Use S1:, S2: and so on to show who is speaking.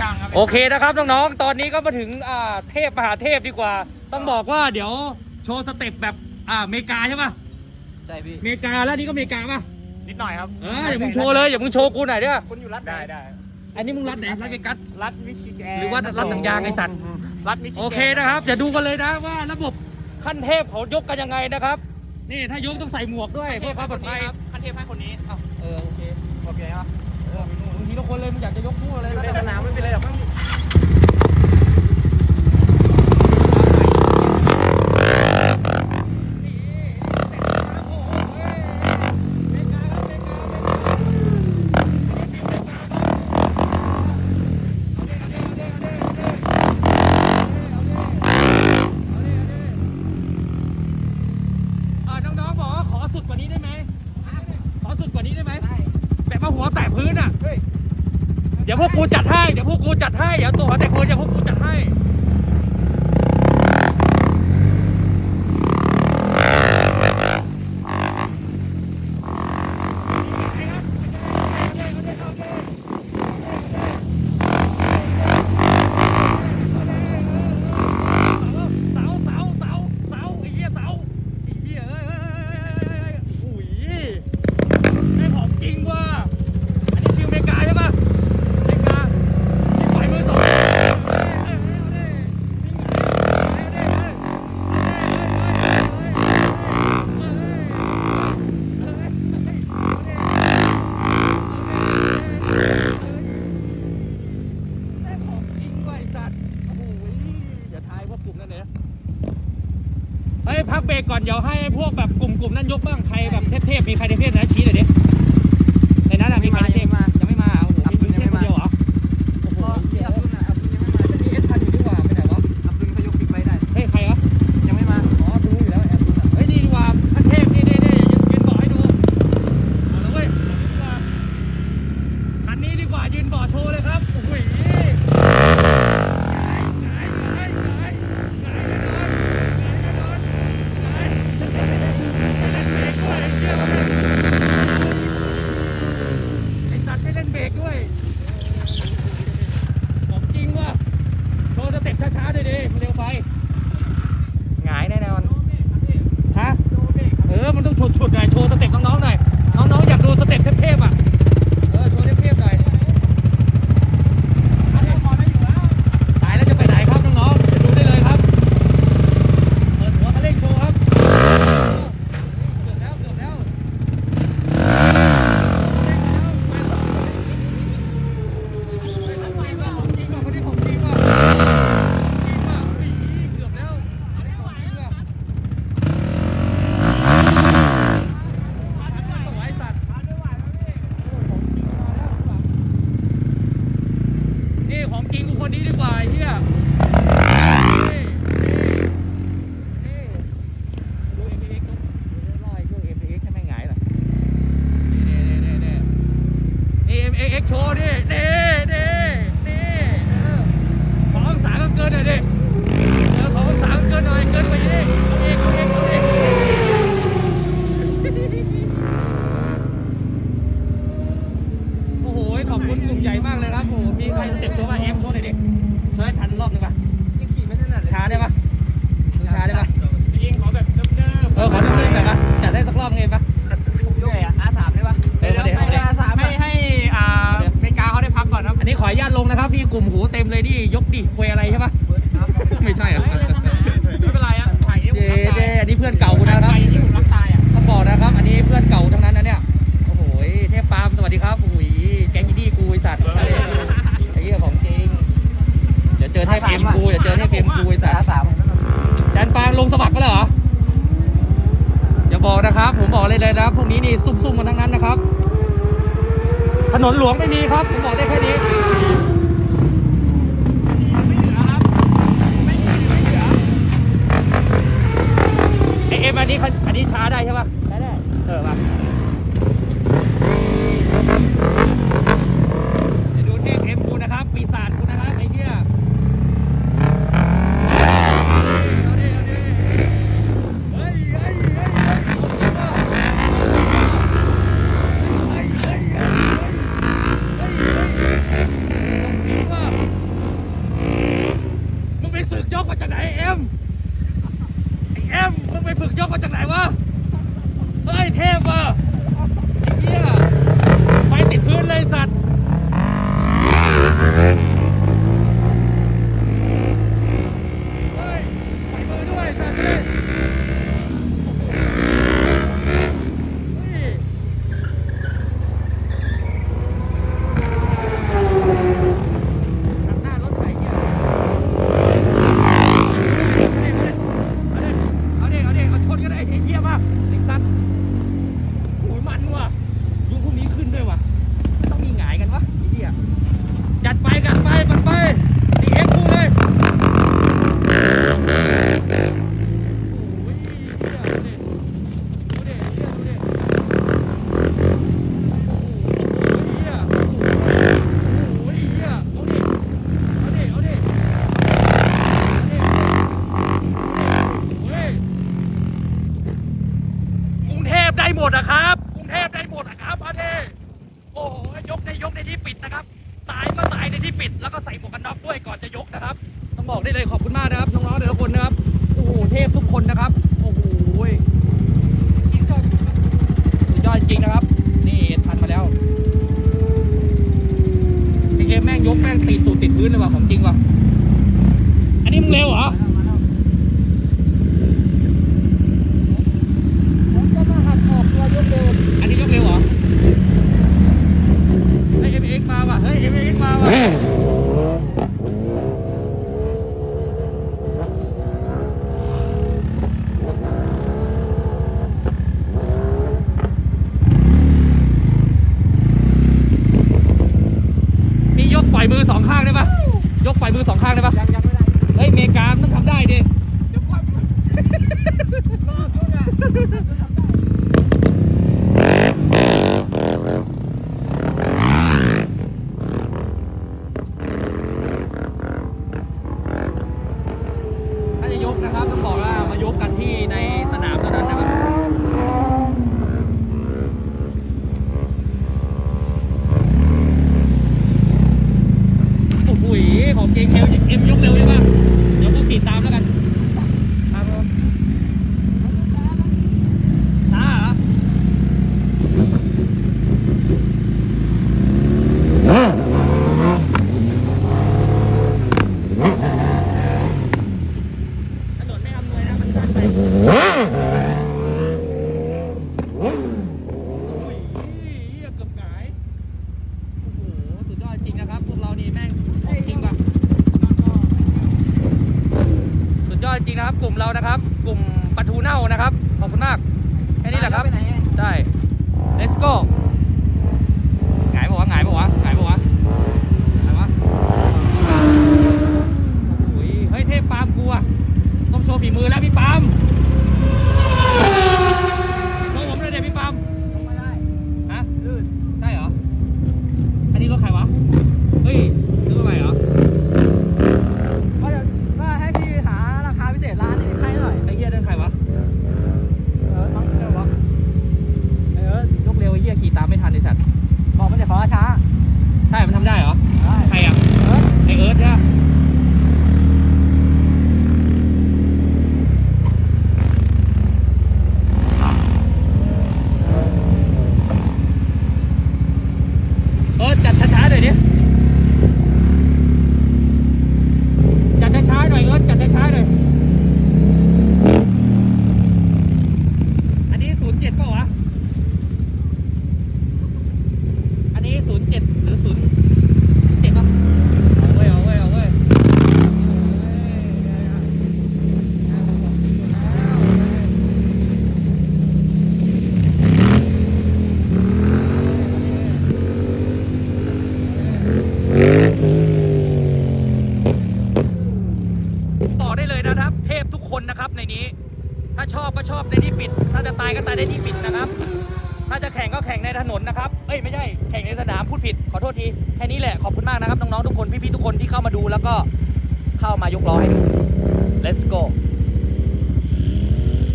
S1: ช่างครับ
S2: โอเคนะครับน้องๆ ตอนนี้ก็มาถึงเทพมหาเทพดีกว่า ต้องบอกว่าเดี๋ยวโชว์สเต็ปแบบอ่าเมริกาใช่ป่ะ
S3: ใช่พี่
S2: อเมริกาแล้วนี่ก็อเมริกาป่ะ
S1: นิดหน่อยครับ
S2: เอออย่ามึงโชว์เลยอย่ามึงโชว์กูหน่อยเด้อ
S3: คุณอยู่รัฐ
S1: ได้ได้
S2: อันนี้มึงรัดไหนรัดเกกัส
S1: รัฐมิชิแกน
S2: หรือว่ารัดหนังยางไอสัตว์
S1: รัฐมิชิแกน
S2: โอเคนะครับเดี๋ยวดูกันเลยนะว่าระบบขั้นเทพเขายกกันยังไงนะครับ นี่ถ้ายกต้องใส่หมวกด้วยเพื่อความปลอดภัย
S1: ขั้นเทพให้คนนี้
S2: เออโอเค
S3: โอเคครับ
S2: ละคนเลยมึงอยากจะยกพูดอะไร
S3: ในสนามไม่เป็นไรหรอกมั้ง
S2: ดี๋
S3: ย
S2: วพวกกูจัดให้ เดี๋ยวพวกกูจัดให้ เดี๋ยวตัวแต่คนเดี๋ยวพวกกูจัดให้ ฮ้ยพักเบรกก่อนเดี๋ยวให้พวกแบบกลุ่มกลุ่มนั้นยกบ้างใครแบบเทพๆมีใครเทพๆนะชี้หน่อยดิในนั้นอะมีใครเทพมาโอ้โหมีเทพคนเดียวเหรอโอ้โห
S3: ก็
S2: เหี้ย
S3: อับดุลนะอับดุลยังไม่มา
S2: มีเอสพันอยู่ดีกว่าไปไหนวะ
S3: อับดุลเขายกบิ๊กไบค์ได้
S2: เฮ้ยใครวะ
S3: ยังไม่มา
S2: อ๋อรู้อยู่แล้วแอบดูน่ะเฮ้ยนี่ดีกว่าขั้นเทพนี่นี่นี่ยืนยืนบอกให้ดูเอาละเว้ยคันนี้ดีกว่ายืนบอกโชว์เลยครับโอ้โหหงายหงายหงายหงายหงายแน่นอนหงายแน่นอนหงายไอ้สัตว์ไม่เล่นเบ รกด้วยของจริงว่ะโชว์สเต็ปช้าๆหน่อยดิมันเร็วไป หงายแน่นอน ฮะ เออ มันต้องฉุดฉุดๆหน่อย โชว์สเต็ปน้องๆหน่อย น้องๆอยากดูสเต็ปเทพๆอะ เออ โชว์เทพๆหน่อยตายแล้วจะไปไหนครับน้องๆจะดูได้เลยครับ เปิดหัวคันเร่งโชว์ครับ เกือบแล้วเกือบแล้วเร่งแล้วไปต่อไปทำไมวะของจริงว่ะคนนี้ของจริงว่ะของจริงว่ะเฮ้ยเกือบแล้วอันนี้ของจริงว่ะ นี่ของจริงกูคนนี้ดีกว่าไอ้เฮียนี่นี่ดู MPX ดูรอยดู MPX ใช่ไหมหงายเหรอนี่นี่นี่นี่ นี่ MPX โชว์ดินี่นี่นี่เออขอองศาก็เกินหน่อยดิเออขอองศาก็เกินหน่อยเกินไปอีกเอาอีกเอาอีกเอาอีกโอ้โหขอบคุณกลุ่มใหญ่มากเลยครับโอ้โหมีใครสเต็ปโชว์ป่ะเอฟโชว์หน่อยดิโชว์ให้ทันรอบหนึงป่ะ
S3: ยังขี่ไม่ถนัดเลย
S2: ช้าได้ป่ะดูช้าได้ป่ะ
S1: ยิงขอแบบเดิมๆ
S2: เออขอนิดนึงหน่อยป่ะจัดได้สักรอบไงป่ะ
S3: อ
S1: นครับ
S2: อันนี้ขออนุญาตลงนะครับพี่กลุ่มหูเต็มเลยนี่ยกดิคุยอะไรใช่ป่ะไม่ใช่เหรอ
S1: ไม่เป็นไรอะถ่ายเอฟ
S2: เด้เด้อันนี้เพื่อนเก่ากูนะครับ
S1: ถ่ายที่ผมรักตายอะ
S2: ต้องบอกนะครับ อันนี้เพื่อนเก่าทั้งนั้นนะเนี่ยโอ้โหเทพปาล์มสวัสดีครับโอ้โหแก๊งอินดี้กูไอสัตว์ไอ้เหี้ยของจริงเดี๋ยวเจอเทพเอ็มกูเดี๋ยวเจอเทพเอ็มกูไอสัต
S3: อา
S2: ว์
S3: สาม
S2: จันปางลงสมัครก็แล้วเหรออย่าบอกนะครับ ผมบอกเลยเลยนะพวกนี้นี่ซุ่มๆกันทั้งนั้นนะครับ ถนนหลวงไม่มีครับผมบอกได้แค่นี้
S1: ไม่เหลือครับไม่มีอะไรเหลือ
S2: ไอเอ็มอันนี้อันนี้ช้าได้ใช่ปะได้ได้เออมาะครับกรุงเทพได้หมดอะครับเอาดิโอ้โหยกในยกในที่ปิดนะครับตายก็ตายในที่ปิดแล้วก็ใส่หมวกกันน็อกด้วยก่อนจะยกนะครับ ต้องบอกได้เลยขอบคุณมากนะครับน้องๆแต่ละคนนะครับโอ้โหเทพทุกคนนะครับโอ้โหสุดยอดจริงนะครับ นี่ทันมาแล้วไอเอ็มแม่งยกแม่งตีตูดติดพื้นเลยว่ะของจริงว่ะอันนี้มึงเร็วเหรอ
S3: ผมจะมาหัดออกตัวยกเร็ว
S2: อันนี้ยกเร็วเหรอ เฮ้ยเอ็มเอ็กมาว่ะ เฮ้ยเอ็มเอ็กมาว่ะ นี่ยกปล่อยมือสองข้างได้ปะยกปล่อยมือสองข้างได้ปะ
S3: ยังยังไม่ได้
S2: เฮ้ยเมกามันต้องทำได้ดิ
S3: เดี๋ยวความรอบนู้นอะจะทำได้
S2: ถ้าจะยกนะครับต้องบอกว่ามายกกันที่ในสนามเท่านั้นนะครับโอ้โหของเกงเอลเอ็มยกเร็วใช่ปะเดี๋ยวพวกติดตามแล้วกันครับผมช้าเหรอถนนไม่อำนวยนะมันสั้นไปโอ้ยเหี้ยเกือบหงายโอ้โหสุดยอดจริงนะครับ พวกเรานี่แม่งของจริงว่ะ สุดยอดจ ริงนะครับ กลุ่มเรานะครับ กลุ่มปลาทูเน่านะครับ ขอบคุณมากแค่นี้แหละครับ
S3: ไปไหนไง
S2: ใช่ let's go หงายบอกว่าวะหงายบอกว่าวะหงายบอกว่าวะหงายวะโอ้ยเฮ้ย เทพปาล์มกูอะต้องโชว์ฝีมือแล้วพี่ปาล์มโชว์ผมเลยเดี๋ยวพี่ปาล์ม
S3: ลงมาได้
S2: ฮะลื่นใช่เหรอ อันนี้รถใครวะ เฮ้ยซื้อมาใหม่เหรอ
S3: ว่าจะว่าให้พี่หาราคาพิเศษร้านนี้ให้หน่อย
S2: ไอ้เหี้ยนั่นใครวะ
S3: เออต้องเร็ววะ
S2: ไอ้เอิร์ธยกเร็วไอ้เหี้ยขี่ตามไม่ทันไอ้สัตว์
S3: บอกมันจะขอช้า
S2: ใช่ มันทำได้เหรอ ใครอะไอเอิร์ธใช่ปะเออจัดช้าๆหน่อยดิจัดช้าๆหน่อยเอิร์ธจัดช้าๆหน่อย อันนี้ศูนย์เจ็ดเปล่าวะ อันนี้ศูนย์เจ็ดหรือศูนย์เจ็ดป่ะเอาเว้ยเอาเว้ยเอาเว้ย บอกได้เลยนะครับ เทพทุกคนนะครับในนี้ ถ้าชอบก็ชอบในที่ปิด ถ้าจะตายก็ตายในที่ปิดนะครับ ถ้าจะแข่งก็แข่งในถนนนะครับ เอ้ยไม่ใช่แข่งในสนามพูดผิดขอโทษทีแค่นี้แหละขอบคุณมากนะครับน้องๆทุกคนพี่ๆทุกคนที่เข้ามาดูแล้วก็เข้ามายกล้อให้ดู let's go